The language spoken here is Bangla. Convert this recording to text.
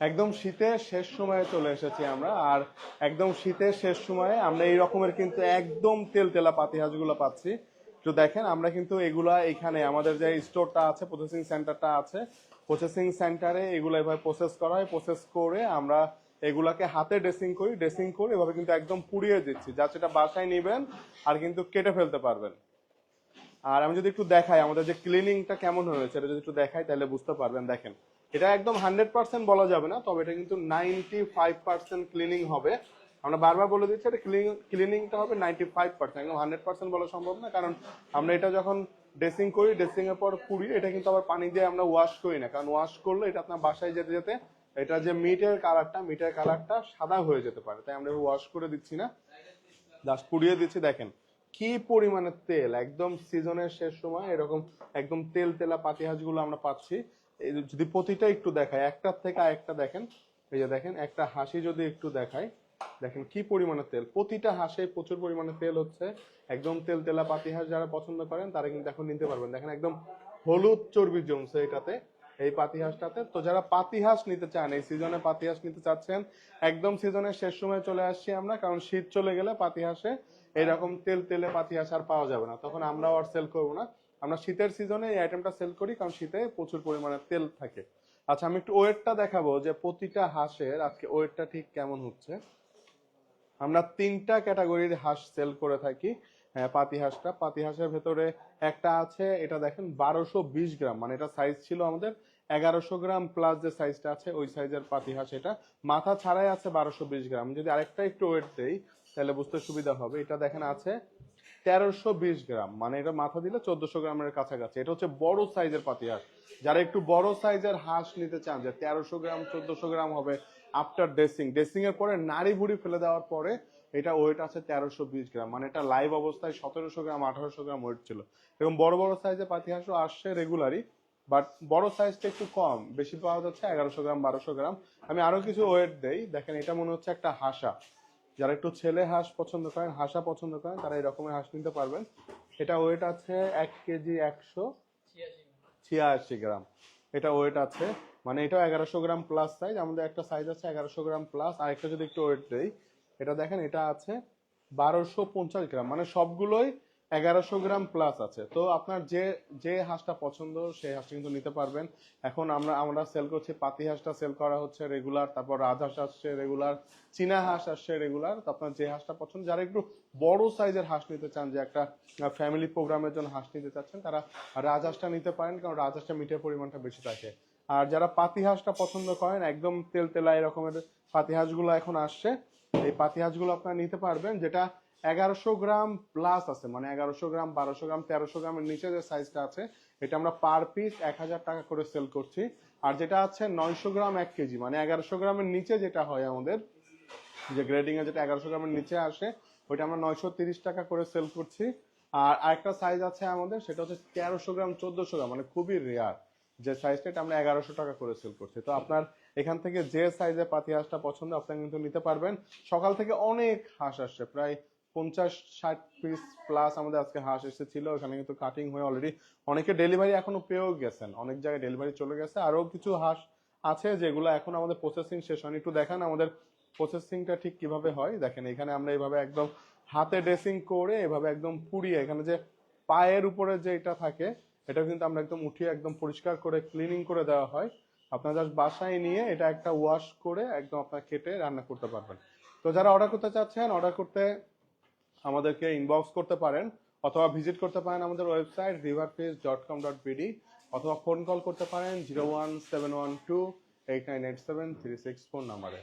একদম শীতের শেষ সময়ে চলে এসেছি আমরা, আর একদম শীতের শেষ সময়ে আমরা এই রকমের কিন্তু একদম তেল তেলা পাতিহাঁসগুলো পাচ্ছি। তো দেখেন, আমরা কিন্তু এগুলা এখানে আমাদের যে স্টোরটা আছে প্রসেসিং সেন্টারটা আছে প্রসেসিং সেন্টারে এগুলো এভাবে প্রসেস করা হয়। প্রসেস করে আমরা এগুলাকে হাতে ড্রেসিং করি ড্রেসিং করে এভাবে কিন্তু একদম পুড়িয়ে দিচ্ছি, যা সেটা বাসায় নেবেন আর কিন্তু কেটে ফেলতে পারবেন। আর আমি যদি একটু দেখাই, আমাদের যে ক্লিনিংটা কেমন হয়েছে, এটা যদি একটু দেখাই, তাহলে বুঝতে পারবেন। দেখেন এটা একদম হান্ড্রেড পার্সেন্ট বলা যাবে না, তবে এটা কিন্তু নাইনটি ফাইভ পার্সেন্ট ক্লিনিং হবে। আমরা বারবার বলে দিচ্ছি, এটা ক্লিনিং ক্লিনিংটা হবে নাইনটি ফাইভ পার্সেন্ট একদম হান্ড্রেড পার্সেন্ট বলা সম্ভব না, কারণ আমরা এটা যখন ড্রেসিং করি ড্রেসিং এর পর পুড়ি এটা কিন্তু আবার পানি দিয়ে আমরা ওয়াশ করি না, কারণ ওয়াশ করলে এটা আপনার বাসায় যেতে যেতে এটা যে মিটের কালারটা মিটের কালারটা সাদা হয়ে যেতে পারে, তাই আমরা ওয়াশ করে দিচ্ছি না। জাস্ট পুড়িয়ে দিচ্ছি, দেখেন কি পরিমাণে তেল, একদম সিজনের শেষ সময় এরকম একদম তেল তেলা পাতিহাঁসগুলো আমরা পাচ্ছি। যদি প্রতিটা একটু দেখায়, একটার থেকে আরেকটা দেখেন, এই যে দেখেন, একটা হাসি যদি একটু দেখায়, দেখেন কি পরিমাণে তেল। প্রতিটা হাঁসে প্রচুর পরিমাণে তেল হচ্ছে। একদম তেল তেলা পাতিহাঁস যারা পছন্দ করেন, তারা কিন্তু এখন নিতে পারবেন। দেখেন একদম হলুদ চর্বি জমছে এটাতে, এই পাতিহাঁসটাতে তো যারা পাতিহাঁস নিতে চান, এই সিজনে পাতিহাঁস নিতে চাচ্ছেন, একদম সিজনের শেষ সময় চলে আসছি আমরা, কারণ শীত চলে গেলে পাতিহাঁসে এরকম তেল তেলে পাতিহাঁস আর পাওয়া যাবে না। তখন আমরাও আর সেল করব না। আমরা শীতের সিজনে এই আইটেমটা সেল করি কারণ শীতে প্রচুর পরিমাণে তেল থাকে। আচ্ছা আমি একটু ওয়েটটা দেখাবো যে প্রতিটা হাঁসের আজকে ওয়েটটা ঠিক কেমন হচ্ছে। আমরা তিনটা ক্যাটাগরির হাঁস সেল করে থাকি। হ্যাঁ, পাতি হাঁসটা। পাতি হাঁসের ভেতরে একটা আছে এটা দেখেন বারোশো বিশ গ্রাম মানে এটা সাইজ ছিল আমাদের এগারোশো গ্রাম প্লাস যে সাইজটা আছে ওই সাইজের পাতি হাঁস এটা। মাথা ছাড়াই আছে বারোশো বিশ গ্রাম। যদি আরেকটা একটু ওয়েট দেই তাহলে বুঝতে সুবিধা হবে। এটা দেখেন আছে তেরোশো বিশ গ্রাম। মানে এটা মাথা দিলে চোদ্দশো গ্রামের কাছাকাছি। এটা হচ্ছে বড় সাইজের পাতি হাঁস যারা একটু বড় সাইজের হাঁস নিতে চান, যে তেরোশো গ্রাম, চোদ্দশো গ্রাম হবে আফটার ড্রেসিং ড্রেসিং এর পরে নাড়ি ভুড়ি ফেলে দেওয়ার পরে এটা ওয়েট আছে তেরোশো বিশ গ্রাম। মানে এটা লাইভ অবস্থায় সতেরোশো গ্রাম, আঠারোশো গ্রাম ওয়েট ছিল। এরকম বড় বড় সাইজের পাতি হাঁসও আসছে রেগুলারই বাট বড় সাইজটা একটু কম। বেশি পাওয়া যাচ্ছে এগারোশো গ্রাম, বারোশো গ্রাম। আমি আরও কিছু ওয়েট দেই। দেখেন, এটা মনে হচ্ছে একটা হাসা। যারা একটু ছেলে হাঁস পছন্দ করেন, হাঁসা পছন্দ করেন, তারা এই রকমের হাঁস নিতে পারবেন। এটা ওয়েট আছে এক কেজি একশো ছিয়াশি গ্রাম। এটা ওয়েট আছে। মানে এটা এগারোশো গ্রাম প্লাস সাইজ আমাদের একটা সাইজ আছে এগারোশো গ্রাম প্লাস আর একটা যদি একটু ওয়েট দেই, এটা দেখেন এটা আছে বারোশো পঞ্চাশ গ্রাম। মানে সবগুলোই এগারোশো গ্রাম প্লাস আছে। তো আপনার যে যে হাঁসটা পছন্দ, সেই হাঁসটা কিন্তু নিতে পারবেন। এখন আমরা আমরা সেল করছি, পাতি হাঁসটা সেল করা হচ্ছে রেগুলার তারপর রাজহাঁস আসছে রেগুলার চীনা হাঁস আসছে রেগুলার তো আপনার যে হাঁসটা পছন্দ, যারা একটু বড় সাইজের হাঁস নিতে চান, যে একটা ফ্যামিলি প্রোগ্রামের জন্য হাঁস নিতে চাচ্ছেন, তারা রাজহাঁসটা নিতে পারেন, কারণ রাজহাঁসটা মিঠের পরিমাণটা বেশি থাকে। আর যারা পাতি হাঁসটা পছন্দ করেন, একদম তেল তেলা এরকমের পাতি হাঁসগুলো এখন আসছে। এই পাতি হাঁসগুলো আপনারা নিতে পারবেন, যেটা এগারোশো গ্রাম প্লাস আছে মানে এগারোশো গ্রাম, বারোশো গ্রাম, তেরোশো গ্রামের নিচে যে সাইজটা আছে, এটা আমরা পার পিস এক হাজার টাকা করে সেল করছি। আর যেটা আছে নয়শো গ্রাম এক কেজি মানে এগারোশো গ্রামের নিচে যেটা হয় আমাদের, যে গ্রেডিং এ যেটা এগারোশো গ্রামের নিচে আসে, ওইটা আমরা নয়শো তিরিশ টাকা করে সেল করছি। আর আরেকটা সাইজ আছে আমাদের, সেটা হচ্ছে তেরোশো গ্রাম, চোদ্দশো গ্রাম মানে খুবই রেয়ার যে সাইজটা এটা আমরা এগারোশো টাকা করে সেল করছি। তো আপনার এখান থেকে যে সাইজের পাতি হাঁসটা পছন্দ আপনারা কিন্তু নিতে পারবেন। সকাল থেকে অনেক হাঁস আসছে, প্রায় পঞ্চাশ, ষাট পিস প্লাস আমাদের আজকে হাঁস এসেছিল ওখানে কিন্তু কাটিং হয়ে অলরেডি অনেকে ডেলিভারি এখনও পেয়েও গেছেন, অনেক জায়গায় ডেলিভারি চলে গেছে, আরও কিছু হাঁস আছে যেগুলো এখন আমাদের প্রসেসিং শেষ হয়নি। একটু দেখান আমাদের প্রসেসিংটা ঠিক কীভাবে হয়। দেখেন এখানে আমরা এইভাবে একদম হাতে ড্রেসিং করে এভাবে একদম পুড়িয়ে, এখানে যে পায়ের উপরে যে এটা থাকে এটা কিন্তু আমরা একদম উঠিয়ে একদম পরিষ্কার করে ক্লিনিং করে দেওয়া হয়। আপনার জাস্ট বাসায় নিয়ে এটা একটা ওয়াশ করে একদম আপনার কেটে রান্না করতে পারবেন। তো যারা অর্ডার করতে চাচ্ছেন অর্ডার করতে আমাদেরকে ইনবক্স করতে পারেন অথবা ভিজিট করতে পারেন আমাদের website riverface dot com dot BD অথবা ফোন কল করতে পারেন zero one seven one two eight nine eight seven three six phone নাম্বারে